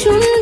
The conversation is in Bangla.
শুনবে।